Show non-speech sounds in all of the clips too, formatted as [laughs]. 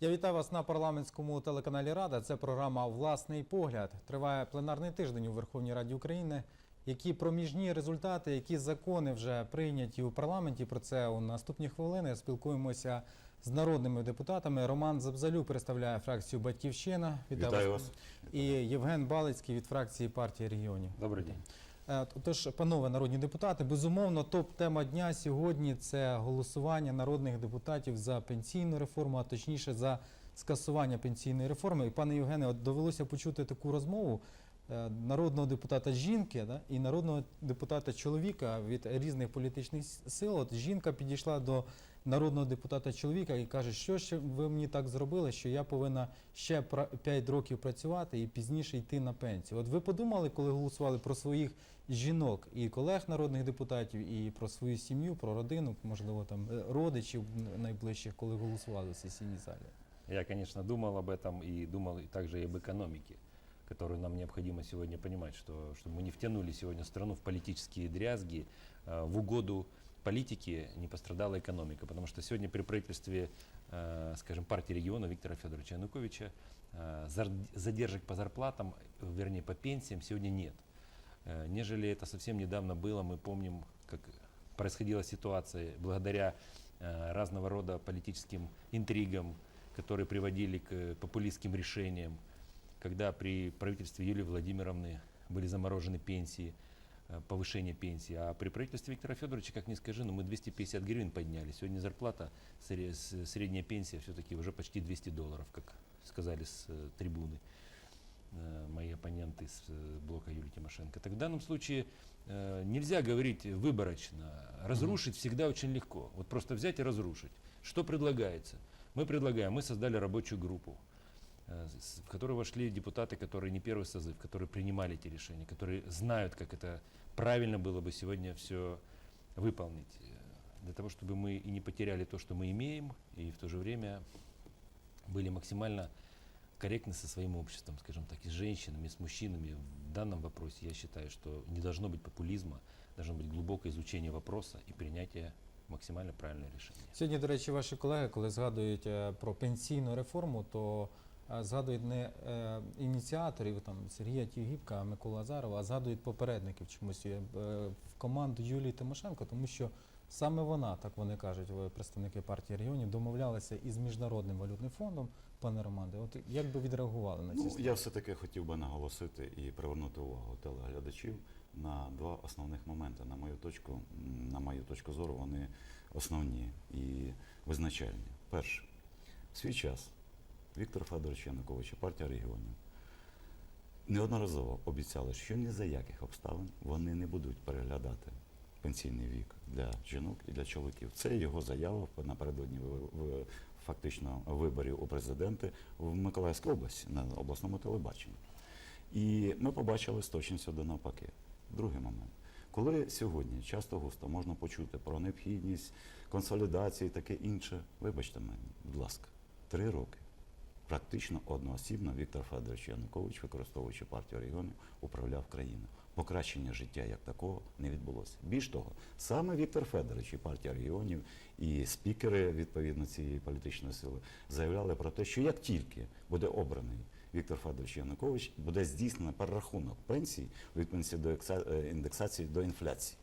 Я вітаю вас на парламентському телеканалі Рада. Це програма Власний погляд. Триває пленарний тиждень у Верховній Раді України. Які проміжні результати, які закони вже прийняті у парламенті? Про це у наступні хвилини спілкуємося з народними депутатами. Роман Забзалюк представляє фракцію Батьківщина. Вітаю вас. І Євген Балицький від фракції партії регіонів. Добрий день. Е, Тож, панове народні депутати, безумовно, топ-тема дня сьогодні це голосування народних депутатів за пенсійну реформу, а точніше за скасування пенсійної реформи. І пане Євгене, довелося почути таку розмову народного депутата жінки да, і народного депутата чоловіка від різних політичних сил. От жінка підійшла до народного депутата чоловіка і каже, що ж ви мені так зробили, що я повинна ще 5 років працювати і пізніше йти на пенсію. От ви подумали, коли голосували про своїх жінок і колег народних депутатів, і про свою сім'ю, про родину, можливо, там е, родичів найближчих, коли голосували в сесійній залі? Я, конечно, думал об этом и думал также и об экономике, которую нам необходимо сегодня понимать, что, чтобы мы не втянули сегодня страну в политические дрязги, э, в угоду политики не пострадала экономика. Потому что сегодня при правительстве, э, скажем, партии региона Виктора Федоровича Януковича э, задержек по зарплатам, вернее, по пенсиям сегодня нет. Э, Нежели это совсем недавно было, мы помним, как происходила ситуация благодаря э, разного рода политическим интригам, которые приводили к популистским решениям, когда при правительстве Юлии Владимировны были заморожены пенсии, э, повышение пенсии, а при правительстве Виктора Федоровича, как ни скажи, но мы 250 гривен подняли. Сегодня зарплата, средняя пенсия все-таки уже почти 200 долларов, как сказали с э, трибуны э, мои оппоненты из блока Юлии Тимошенко. Так в данном случае нельзя говорить выборочно. Разрушить всегда очень легко. Вот просто взять и разрушить. Что предлагается? Мы предлагаем, мы создали рабочую группу, в которую вошли депутаты, которые не первый созыв, которые принимали эти решения, которые знают, как это правильно было бы сегодня все выполнить. э, Для того, чтобы мы и не потеряли то, что мы имеем, и в то же время были максимально корректны со своим обществом, скажем так, и с женщинами, и с мужчинами. В данном вопросе я считаю, что не должно быть популизма, должно быть глубокое изучение вопроса и принятие максимально правильного решения. Сьогодні, до речі, ваші колеги, коли згадують е, про пенсійну реформу, то е, згадують не е, ініціаторів там Сергія Тюгівка, Микола Азарова, а згадують попередників чомусь е, в команду Юлії Тимошенко, тому що саме вона, так вони кажуть, представники партії регіонів, домовлялася із міжнародним валютним фондом, пане Романе. От як би відреагували на ці Ну, я все-таки хотів би наголосити і привернути увагу телеглядачів на два основних моменти. На мою точку, на мою точку зору, вони основні і визначальні. Перше, в свій час Віктор Федорович Янукович партія регіонів неодноразово обіцяли, що ні за яких обставин вони не будуть переглядати пенсійний вік для жінок і для чоловіків. Це його заява напередодні фактично виборів у президенти в Миколаївській області на обласному телебаченні. І ми побачили з точністю до навпаки. Другий момент. Коли сьогодні часто густо можна почути про необхідність консолідації таке інше, вибачте мені, будь ласка, три роки. Практично одноосібно Віктор Федорович Янукович, використовуючи партію регіонів, управляв країною. Покращення життя як такого не відбулося. Більш того, саме Віктор Федорович і партія регіонів, і спікери відповідно цієї політичної сили заявляли про те, що як тільки буде обраний Віктор Федорович Янукович, буде здійснено перерахунок пенсій у відповідності до е, індексації до інфляції.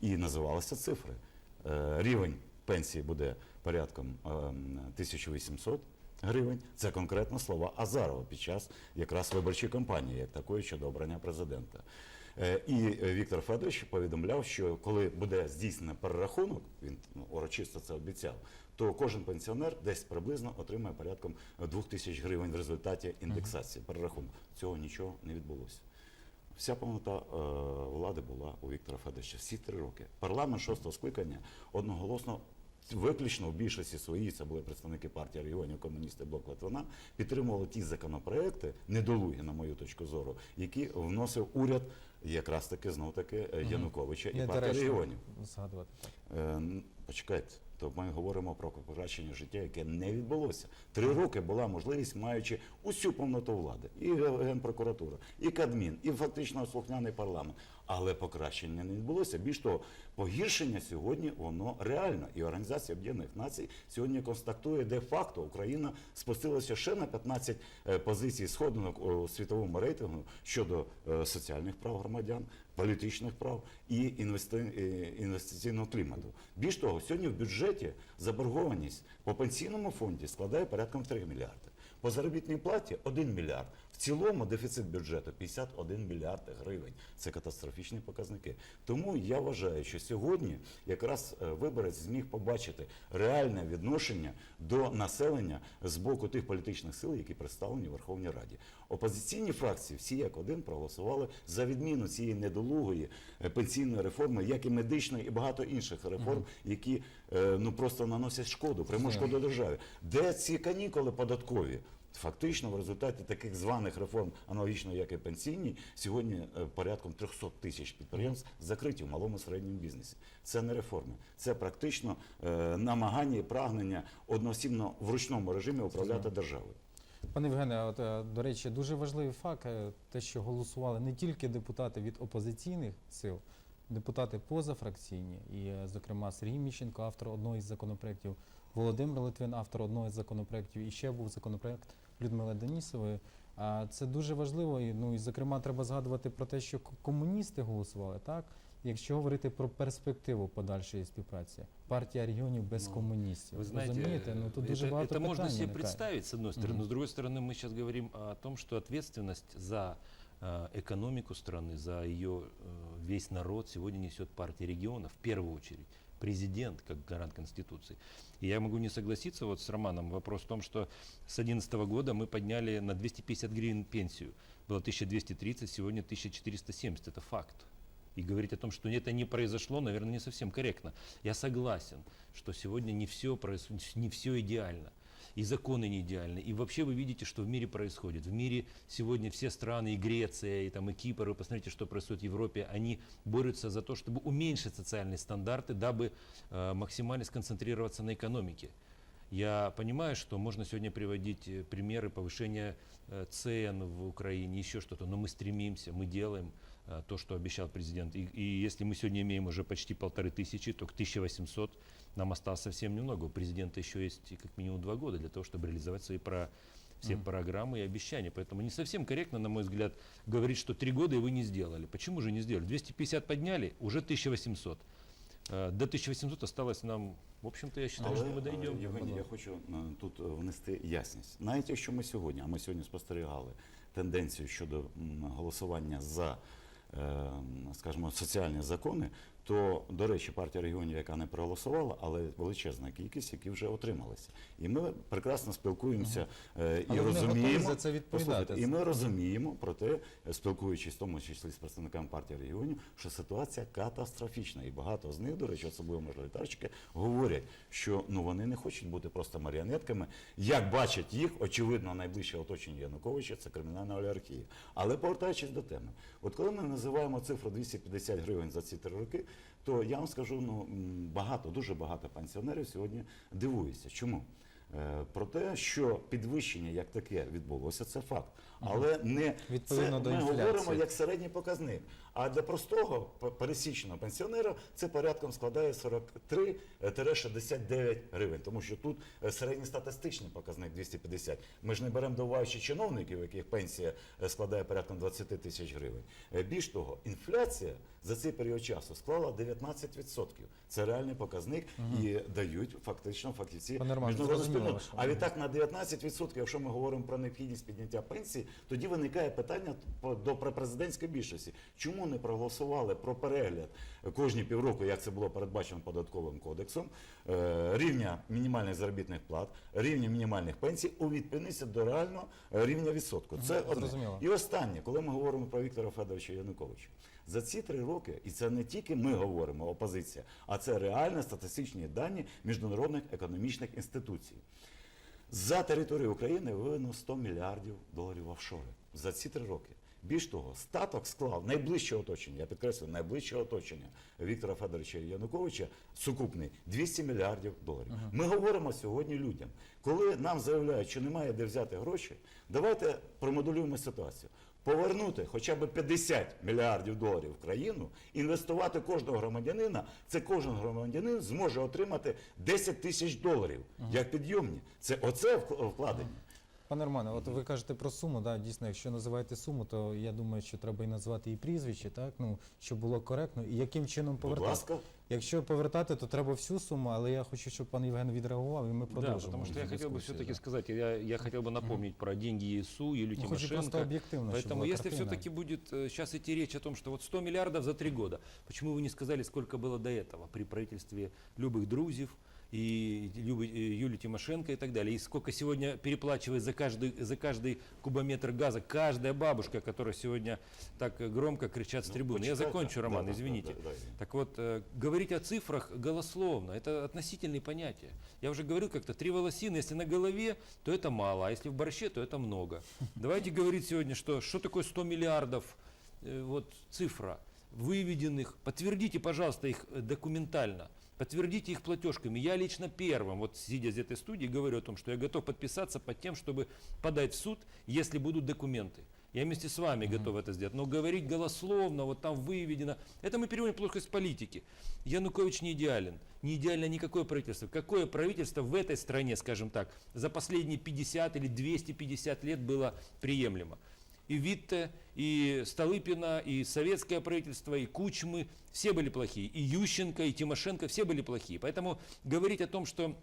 І називалися цифри. Е, Рівень пенсії буде порядком е, 1800 гривень. Це конкретно слова Азарова під час якраз виборчої кампанії, як такої щодо обрання президента. Е, І е, Віктор Федорович повідомляв, що коли буде здійснено перерахунок, він ну, урочисто це обіцяв, то кожен пенсіонер десь приблизно отримає порядком 2 тисяч гривень в результаті індексації перерахунку. Цього нічого не відбулося. Вся повнота е, влади була у Віктора Федоровича всі три роки. Парламент шостого скликання одноголосно. Виключно в більшості своїй, це були представники партії регіонів, комуністи Блок Литвина, підтримували ті законопроекти, недолугі, на мою точку зору, які вносив уряд якраз таки знов таки е, Януковича і партії Недоречно регіонів. згадувати. Е, Почекайте, то ми говоримо про покращення життя, яке не відбулося. Три роки була можливість, маючи усю повноту влади, і генпрокуратура, і Кадмін, і фактично слухняний парламент. Але покращення не відбулося. Більш того, погіршення сьогодні воно реально. І Організація Об'єднаних Націй сьогодні констатує де-факто Україна спустилася ще на 15 е, позицій сходинок у світовому рейтингу щодо е, соціальних прав громадян, політичних прав і е, інвестиційного клімату. Більш того, сьогодні в бюджеті заборгованість по пенсійному фонді складає порядком 3 мільярди. По заробітній платі 1 мільярд. Цілому дефіцит бюджету 51 мільярд гривень. Це катастрофічні показники. Тому я вважаю, що сьогодні якраз е, виборець зміг побачити реальне відношення до населення з боку тих політичних сил, які представлені в Верховній Раді. Опозиційні фракції всі як один проголосували за відміну цієї недолугої е, пенсійної реформи, як і медичної, і багато інших реформ, які е, ну просто наносять шкоду, пряму шкоду державі. Де ці канікули податкові? Фактично, в результаті таких званих реформ, аналогічно як і пенсійні, сьогодні е, порядком 300 тисяч підприємств закриті в малому і середньому бізнесі. Це не реформи, це практично е, намагання і прагнення одноосібно в ручному режимі управляти державою. Пане Євгене, от, е, до речі, дуже важливий факт, те, що голосували не тільки депутати від опозиційних сил, депутати позафракційні, і, е, зокрема, Сергій Міщенко, автор одного із законопроєктів, Володимир Литвин, автор одного із законопроєктів, і ще був законопроєкт Людмили Денісової. А це дуже важливо. І, ну, і, зокрема, треба згадувати про те, що к- комуністи голосували, так? Якщо говорити про перспективу подальшої співпраці, партія регіонів без Ну, комуністів. Вы знаете, Розумієте? Ну тут дуже это, багато это можно питань себе виникає. представить, с одной стороны. Мгм. Но с другой стороны, мы сейчас говорим о том, что ответственность за э, экономику страны, за ее э, весь народ сегодня несет партия регионов, в первую очередь. Президент, как гарант Конституции. И я могу не согласиться вот с Романом. Вопрос в том, что с 2011 года мы подняли на 250 гривен пенсию. Было 1230, сегодня 1470. Это факт. И говорить о том, что это не произошло, наверное, не совсем корректно. Я согласен, что сегодня не все, не все идеально. И законы не идеальны. И вообще вы видите, что в мире происходит. В мире сегодня все страны, и Греция, и, там, и Кипр, вы посмотрите, что происходит в Европе, они борются за то, чтобы уменьшить социальные стандарты, дабы э, максимально сконцентрироваться на экономике. Я понимаю, что можно сегодня приводить э, примеры повышения э, цен в Украине, еще что-то, но мы стремимся, мы делаем то, что обещал президент. И, и если мы сегодня имеем уже почти полторы тысячи, то к 1800 нам осталось совсем немного. У президента еще есть как минимум два года для того, чтобы реализовать свои про, все Мгм. программы и обещания. Поэтому не совсем корректно, на мой взгляд, говорить, что три года и вы не сделали. Почему же не сделали? 250 подняли, уже 1800. Э, До 1800 осталось нам, в общем-то, я считаю, что мы е, дойдем. Євгеній, я хочу е, тут е, внести ясність. Навіть якщо ми сьогодні, а ми сьогодні спостерігали тенденцію щодо м, голосування за, е, скажімо, соціальні закони, то, до речі, партія регіонів, яка не проголосувала, але величезна кількість, які вже отрималися. І ми прекрасно спілкуємося е, і Але розуміємо. за це відповідати. І ми розуміємо про те, спілкуючись в тому числі з представниками партії регіонів, що ситуація катастрофічна. І багато з них, до речі, особливо мажоритарщики, говорять, що ну вони не хочуть бути просто маріонетками. Як бачать їх, очевидно, найближче оточення Януковича це кримінальна олігархія. Але повертаючись до теми, от коли ми називаємо цифру 250 гривень за ці три роки, то я вам скажу, ну багато, дуже багато пенсіонерів сьогодні дивуються. Чому? Е, Про те, що підвищення як таке відбулося, це факт. Але не Відповідно це до ми інфляції. говоримо як середній показник. А для простого пересічного пенсіонера це порядком складає 43-69 гривень, тому що тут е, середньостатистичний показник 250. Ми ж не беремо до уваги ще чиновників, яких пенсія е, складає порядком 20 тисяч гривень. Е, Більш того, інфляція за цей період часу склала 19%. Це реальний показник і дають фактично фахівці міжнародного зрозуміло А відтак на 19%, якщо ми говоримо про необхідність підняття пенсії, тоді виникає питання до президентської більшості. Чому не проголосували про перегляд кожні півроку, як це було передбачено податковим кодексом, е, рівня мінімальних заробітних плат, рівня мінімальних пенсій у відповідності до реального рівня відсотку. Це одне. І останнє, коли ми говоримо про Віктора Федоровича Януковича. За ці три роки, і це не тільки ми говоримо, опозиція, а це реальні статистичні дані міжнародних економічних інституцій. За територію України виведено 100 мільярдів доларів в офшори. за ці три роки. Більш того, статок склав найближче оточення, я підкреслю, найближче оточення Віктора Федоровича Януковича сукупний 200 мільярдів доларів. Ми говоримо сьогодні людям, коли нам заявляють, що немає де взяти гроші, давайте промоделюємо ситуацію. Повернути хоча б 50 мільярдів доларів в країну, інвестувати кожного громадянина, це кожен громадянин зможе отримати 10 тисяч доларів як підйомні. Це оце вкладення. Пане Романе, от ви кажете про суму. Да, дійсно, якщо називаєте суму, то я думаю, що треба і назвати і прізвище, так ну щоб було коректно. І яким чином Будь повертати? ласка, Якщо повертати, то треба всю суму, але я хочу, щоб пан Євген відреагував, і ми Да, продовжимо. потому что я хотел бы дискусію, все-таки да. сказать, я, я хотел бы напомнить про деньги ИСУ, Юлию Ну, хочу просто Тимошенко. объективно, чтобы Поэтому была если картина. все-таки будет сейчас идти речь о том, что вот 100 миллиардов за три года, почему вы не сказали, сколько было до этого при правительстве Любых Друзев и Юлии Тимошенко и так далее, и сколько сегодня переплачивает за каждый, за каждый кубометр газа каждая бабушка, которая сегодня так громко кричат с Ну, трибуны. Я почитайте. закончу, Роман, Да, да, извините. да, да, да. Так вот, э, говорить о цифрах голословно, это относительные понятия. Я уже говорил как-то, три волосины, если на голове, то это мало, а если в борще, то это много. Давайте говорить сегодня, что, что такое 100 миллиардов, э, вот цифра, выведенных, подтвердите, пожалуйста, их э, документально. Подтвердите их платежками. Я лично первым, вот сидя из этой студии, говорю о том, что я готов подписаться под тем, чтобы подать в суд, если будут документы. Я вместе с вами готов это сделать. Но говорить голословно, вот там выведено, это мы переводим из политики. Янукович не идеален. Не идеально никакое правительство. Какое правительство в этой стране, скажем так, за последние 50 или 250 лет было приемлемо? И Витте, и Столыпина, и советское правительство, и Кучмы, все были плохие. И Ющенко, и Тимошенко, все были плохие. Поэтому говорить о том, что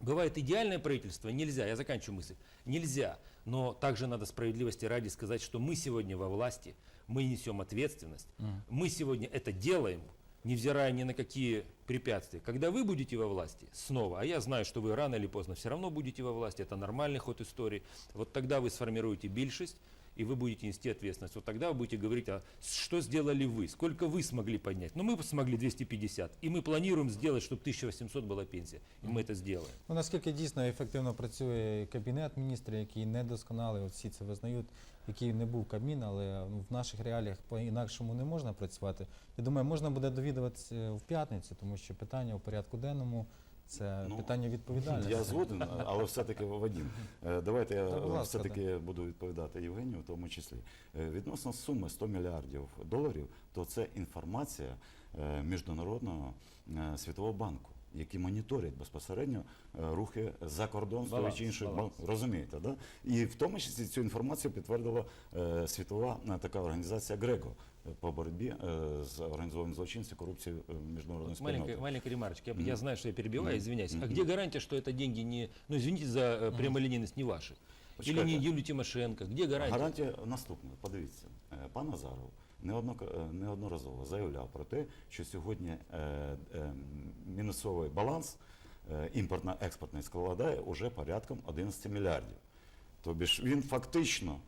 Бывает идеальное правительство, нельзя, я заканчиваю мысль, нельзя. Но также надо справедливости ради сказать, что мы сегодня во власти, мы несем ответственность, мы сегодня это делаем, невзирая ни на какие препятствия. Когда вы будете во власти снова, а я знаю, что вы рано или поздно все равно будете во власти, это нормальный ход истории, вот тогда вы сформируете більшість, и вы будете нести ответственность. Вот тогда вы будете говорить, а что сделали вы, сколько вы смогли поднять. Ну, мы смогли 250, и мы планируем сделать, чтобы 1800 была пенсия, и мы это сделаем. Ну, наскільки дійсно ефективно працює кабінет міністрів, який недосконалий, от всі це визнають, який не був Кабмін, але ну, в наших реаліях по-інакшому не можна працювати. Я думаю, можна буде довідуватися в п'ятницю, тому що питання у порядку денному це Ну, питання відповідальності. Я згоден, але все-таки Вадим, е, давайте я все-таки буду відповідати Євгенію в тому числі. Е, Відносно суми 100 мільярдів доларів, то це інформація е, Міжнародного світового банку. Які моніторять безпосередньо рухи за кордон з тої чи іншої розумієте, да? І в тому числі цю інформацію підтвердила світова така організація ГРЕКО е, по боротьбі е, з організованою злочинністю, корупцією е, міжнародної Вот маленькая, спільноти. маленькая ремарочка. Я, Мгм. я знаю, что я перебиваю, Мгм. извиняюсь. А Мгм. где гарантия, что это деньги не... Ну, извините за э, прямолинейность, не ваши? Или не Почекайте. Юлии Тимошенко? Где гарантия? Гарантія наступна. Подивіться, Е, пан Азаров неодно- е, неодноразово заявляв про те, що сьогодні е, е, мінусовий баланс е, імпортно-експортний складає уже порядком 11 мільярдів. Тобі ж він фактично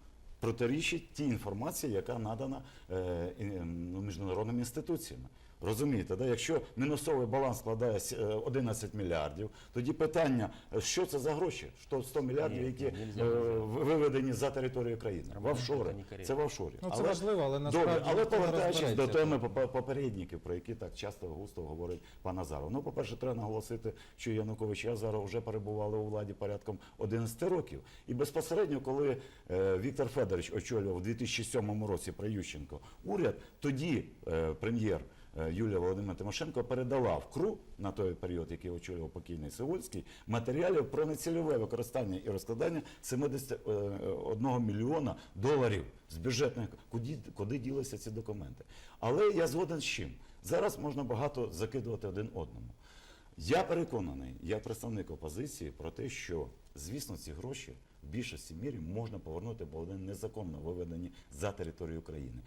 протирічить тій інформації, яка надана е, ем, ну, міжнародними інституціями. Розумієте, да? якщо мінусовий баланс складає е, 11 мільярдів, тоді питання, е, що це за гроші? Що 100 мільярдів, які е, виведені за територію країни, в офшори. це в офшорі. Ну, це важливо, але Добре, але повертаючись до теми попередників, про які так часто густо говорить пан Азаров. Ну, по-перше, треба наголосити, що Янукович і Азаров вже перебували у владі порядком 11 років. І безпосередньо, коли е, Віктор Федорович очолював у 2007 році при Ющенко уряд, тоді е, прем'єр. Е, Юлія Володимира Тимошенко передала в КРУ на той період, який очолював покійний Сивульський, матеріалів про нецільове використання і розкладання 71 мільйона доларів з бюджетних. Куди, куди ділися ці документи? Але я згоден з чим. Зараз можна багато закидувати один одному. Я переконаний, як представник опозиції, про те, що, звісно, ці гроші в більшості мірі можна повернути, бо вони незаконно виведені за територію України.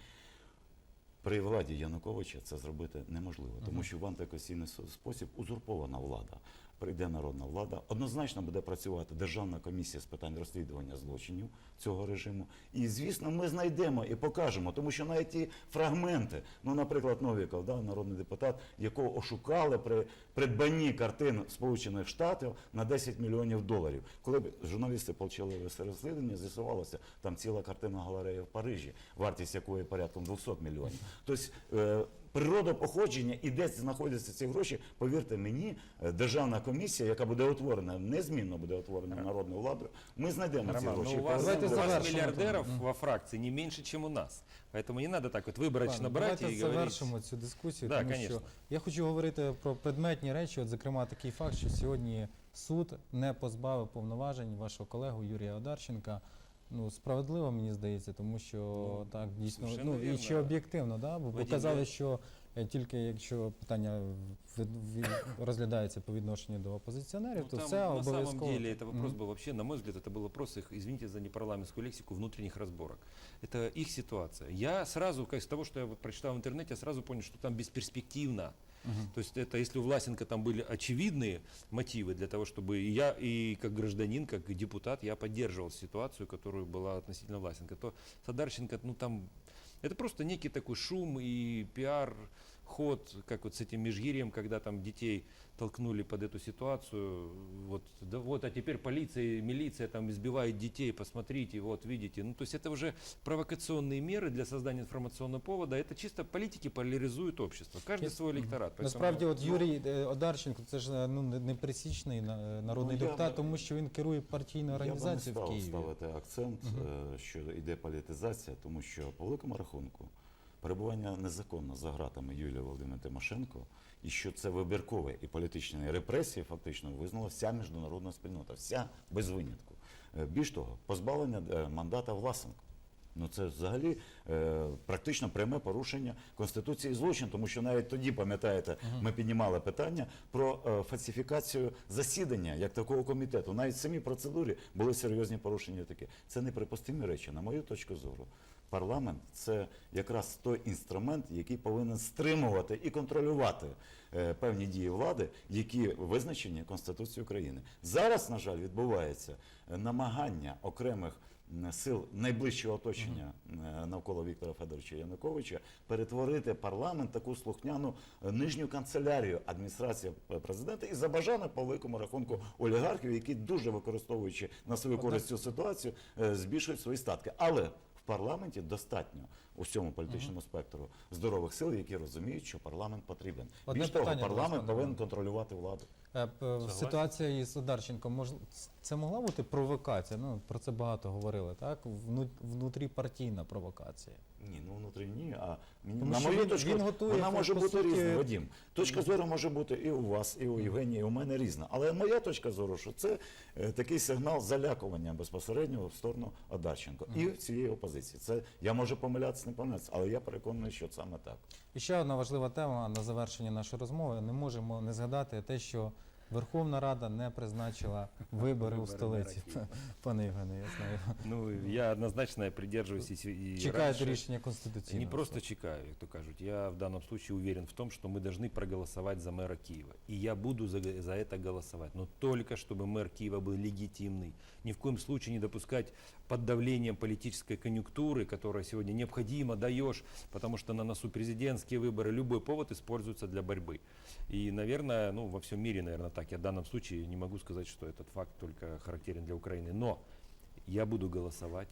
При владі Януковича це зробити неможливо, тому що в антиконституційний спосіб узурпована влада. Прийде народна влада, однозначно буде працювати Державна комісія з питань розслідування злочинів цього режиму. І звісно, ми знайдемо і покажемо, тому що навіть ті фрагменти, ну, наприклад, Новіков, да, народний депутат, якого ошукали при придбанні картин Сполучених Штатів на 10 мільйонів доларів. Коли б журналісти почали вести розслідування, з'ясувалося, там ціла картина галереї в Парижі, вартість якої порядком 200 мільйонів. Тобто е, природа походження і де знаходяться ці гроші, повірте мені, е, державна комісія, яка буде утворена, незмінно буде утворена народною владою, ми знайдемо ці Роман, гроші. ну у вас, Давайте у вас завершимо миллиардеров там. во фракции не меньше, чем у нас. Поэтому не надо так вот выборочно Пане, брать давайте и говорить. завершимо цю дискусію, Да, тому конечно. що я хочу говорити про предметні речі. От, зокрема, такий факт, що сьогодні суд не позбавив повноважень вашого колегу Юрія Одарченка. Ну, справедливо, мені здається, тому що Ну, так дійсно совершенно ну, і вірно. чи об'єктивно, да? бо Вадим, показали, я- що е, тільки якщо питання від- від- розглядається по відношенню до опозиціонерів, Ну, то там все на обов'язково. самом деле это вопрос Мгм. был вообще, на мой взгляд, это был вопрос их, извините за непарламентскую лексику, внутренних разборок. Это их ситуация. Я сразу, как с того, что я вот прочитал в интернете, я сразу понял, что там бесперспективно. Мгм. То есть это если у Власенко там были очевидные мотивы для того, чтобы и я, и как гражданин, как депутат, я поддерживал ситуацию, которую была относительно Власенко, то Садарченко, ну там, это просто некий такой шум и пиар, ход, как вот с этим межгирием, когда там детей толкнули под эту ситуацию, вот, да вот, а теперь полиция и милиция там избивает детей, посмотрите, вот, видите. Ну, то есть это уже провокационные меры для создания информационного повода, это чисто политики поляризуют общество, каждый Є- свой электорат. Поэтому- Насправді, от ну, Юрій е, Одарченко, це ж е, ну не- непересічний на- народний Ну, я депутат, б- тому що він керує партійною організацією Я в б не Києві. став ставити акцент, е, що йде політизація, тому що по великому рахунку Перебування незаконно за гратами Юлії Володимира Тимошенко, і що це вибіркове і політичні репресії фактично визнала вся міжнародна спільнота, вся без винятку. Е, Більш того, позбавлення е, мандата Власенко. Ну це взагалі е, практично пряме порушення конституції і злочин, тому що навіть тоді, пам'ятаєте, ми піднімали питання про е, фальсифікацію засідання як такого комітету. Навіть в самій процедурі були серйозні порушення такі. Це неприпустимі речі, на мою точку зору. Парламент це якраз той інструмент, який повинен стримувати і контролювати е, певні дії влади, які визначені Конституцією України. Зараз, на жаль, відбувається е, намагання окремих сил найближчого оточення е, навколо Віктора Федоровича Януковича перетворити парламент таку слухняну нижню канцелярію адміністрації президента і забажано по великому рахунку олігархів, які дуже використовуючи на свою користь цю ситуацію, збільшують свої статки. Але парламенті достатньо у всьому політичному спектру здорових сил, які розуміють, що парламент потрібен. Одне Більш того, питання парламент повинен контролювати владу. Е, п- Ситуація із Одарченком, мож... це могла бути провокація? Ну, про це багато говорили, так? Вну... Внутріпартійна провокація. Ні, ну внутрі ні. А мені Тому на мою він- точку він готує, вона може бути суті- різна. Вадім. Точка зору може бути і у вас, і у Євгенія, і у мене різна. Але моя точка зору, що це е, такий сигнал залякування безпосередньо в сторону Одарченко і цієї опозиції. Це я можу помилятися, не помилятися, але я переконаний, що саме так. І ще одна важлива тема на завершення нашої розмови. Не можемо не згадати те, що Верховна Рада не призначила вибори у Вибори столиці. на Київ. [laughs] Пане Євгене, я знаю. Ну, я однозначно придерживаюсь и, с- и Чекаєте раньше. рішення Конституційного. Не просто суду. чекаю, как то кажут. Я в данном случае уверен в том, что мы должны проголосовать за мэра Киева. И я буду за, за это голосовать. Но только чтобы мэр Киева был легитимный. Ни в коем случае не допускать под давлением политической конъюнктуры, которая сегодня необходимо даешь, потому что на носу президентские выборы, любой повод используется для борьбы. И, наверное, ну, во всем мире, наверное, так. Я в данном случае не могу сказать, что этот факт только характерен для Украины. Но я буду голосовать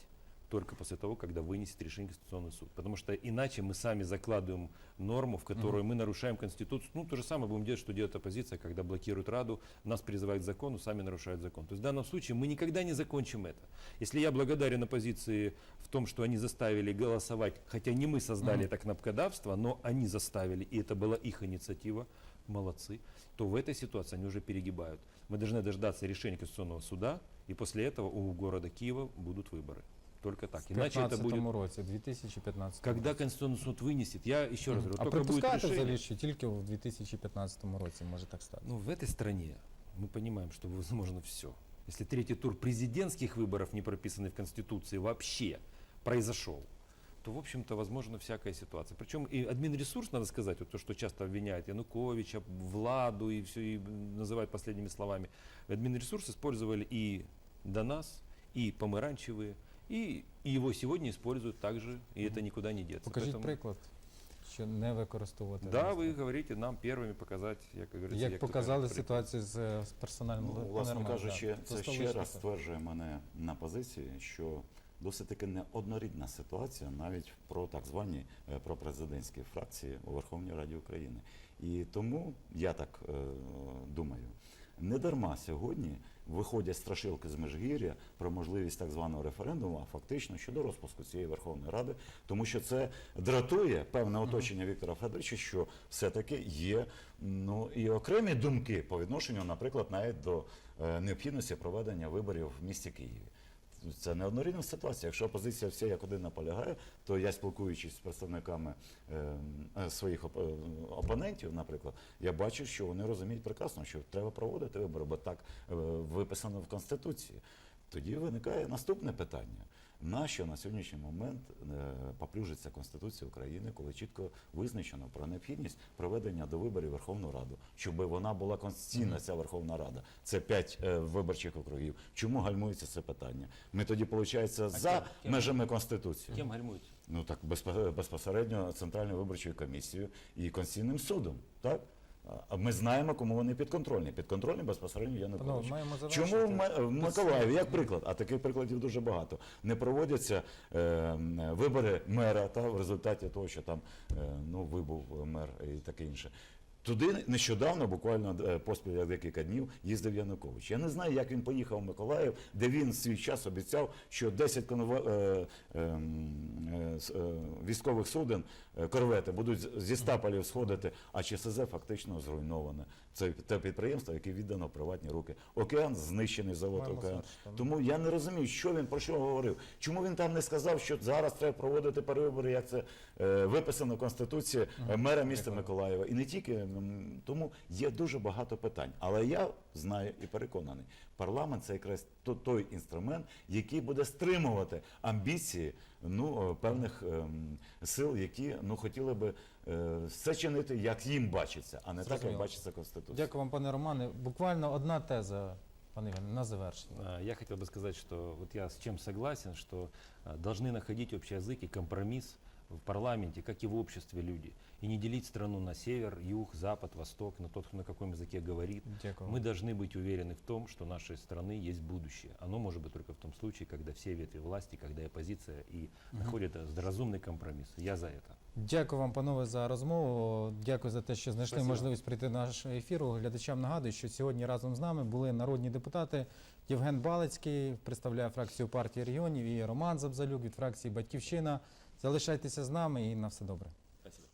только после того, когда вынесет решение Конституционный суд. Потому что иначе мы сами закладываем норму, в которой мы нарушаем Конституцию. Ну, то же самое будем делать, что делает оппозиция, когда блокируют Раду, нас призывают к закону, сами нарушают закон. То есть в данном случае мы никогда не закончим это. Если я благодарен оппозиции в том, что они заставили голосовать, хотя не мы создали это кнопкодавство, но они заставили, и это была их инициатива, молодцы, то в этой ситуации они уже перегибают. Мы должны дождаться решения Конституционного суда, и после этого у города Киева будут выборы. Только так. В Иначе это 2015 будет... році, 2015 Когда Конституционный суд вынесет, я еще раз говорю, А только будет припускаєте решение. взагалі, що тільки в 2015 році може так стати? Ну, в этой стране мы понимаем, что возможно все. Если третий тур президентских выборов, не прописанный в Конституции, вообще произошел, то, в общем-то, возможно всякая ситуация. Причем и админресурс, надо сказать, вот то, что часто обвиняют Януковича, Владу и все и называют последними словами. Админресурс использовали и до нас, и помаранчевые, и, и его сегодня используют также, и это никуда не деться. Покажіть Поэтому- приклад, що не використовувати. Да, власне. вы говорите нам первыми показать, як говорится, Як як показали тут ситуацію з, е, з персональним Ну, панером, власне да, кажучи, то це ще столичний раз факт. стверджує мене на позиції, що досить таки неоднорідна ситуація навіть про так звані е, пропрезидентські фракції у Верховній Раді України. І тому я так е, думаю. Не дарма сьогодні виходять страшилки з Межгір'я про можливість так званого референдуму, а фактично щодо розпуску цієї Верховної Ради, тому що це дратує певне оточення Віктора Федоровича, що все-таки є ну і окремі думки по відношенню, наприклад, навіть до е, необхідності проведення виборів в місті Києві. Це неоднорідна ситуація. Якщо опозиція вся як один наполягає, то я спілкуючись з представниками е, е, своїх оп- е, опонентів, наприклад, я бачу, що вони розуміють прекрасно, що треба проводити вибори, бо так е, виписано в Конституції. Тоді виникає наступне питання. Нащо на сьогоднішній момент е, поплюжиться Конституція України, коли чітко визначено про необхідність проведення до виборів Верховну Раду, щоб вона була конституційна, ця Верховна Рада. Це п'ять е, виборчих округів. Чому гальмується це питання? Ми тоді, виходить, за межами Конституції. Кем гальмуете? Ну так безпосередньо Центральною виборчою комісією і Конституційним судом. Так? А ми знаємо, кому вони підконтрольні. Підконтрольні безпосередньо Панове, Янукович. маємо завершити. Чому в Миколаєві, як приклад, а таких прикладів дуже багато, не проводяться е, вибори мера та в результаті того, що там е, ну, вибув мер і таке інше. Туди нещодавно, буквально е, поспіль декілька днів, їздив Янукович. Я не знаю, як він поїхав в Миколаїв, де він в свій час обіцяв, що 10 конво... е, е, е, е, військових суден, е, корвети, будуть зі стапелів сходити, а ЧСЗ фактично зруйноване. Це те підприємство, яке віддано в приватні руки. Океан знищений завод океан. Тому я не розумію, що він про що говорив. Чому він там не сказав, що зараз треба проводити перевибори, як це виписано в Конституції е, мера міста Миколаєва. І не тільки м, тому є дуже багато питань. Але я знаю і переконаний, парламент це якраз то- той інструмент, який буде стримувати амбіції ну, е, певних ем, сил, які ну хотіли би е, все чинити, як їм бачиться, а не так, як Зрозуміло. бачиться Конституція. Дякую вам, пане Романе. Буквально одна теза, пане Євгене, на завершення. А, Я хотел бы сказать, что вот я с чем согласен, что а, должны находить общий язык и компромисс в парламенте, как и в обществе люди. И не делить страну на север, юг, запад, восток, на тот, кто на каком языке говорит. Дякую. Мы должны быть уверены в том, что нашей страны есть будущее. Оно может быть только в том случае, когда все ветви власти, когда и оппозиция и находят разумный компромисс. Я за это. Дякую вам, панове, за розмову. Дякую за те, що знайшли Спасибо. можливість прийти на наш ефір. Глядачам нагадую, що сьогодні разом з нами були народні депутати Євген Балицький, представляє фракцію партії регіонів, і Роман Забзалюк від фракції Батьківщина. Залишайтеся з нами і на все добре. Спасибо.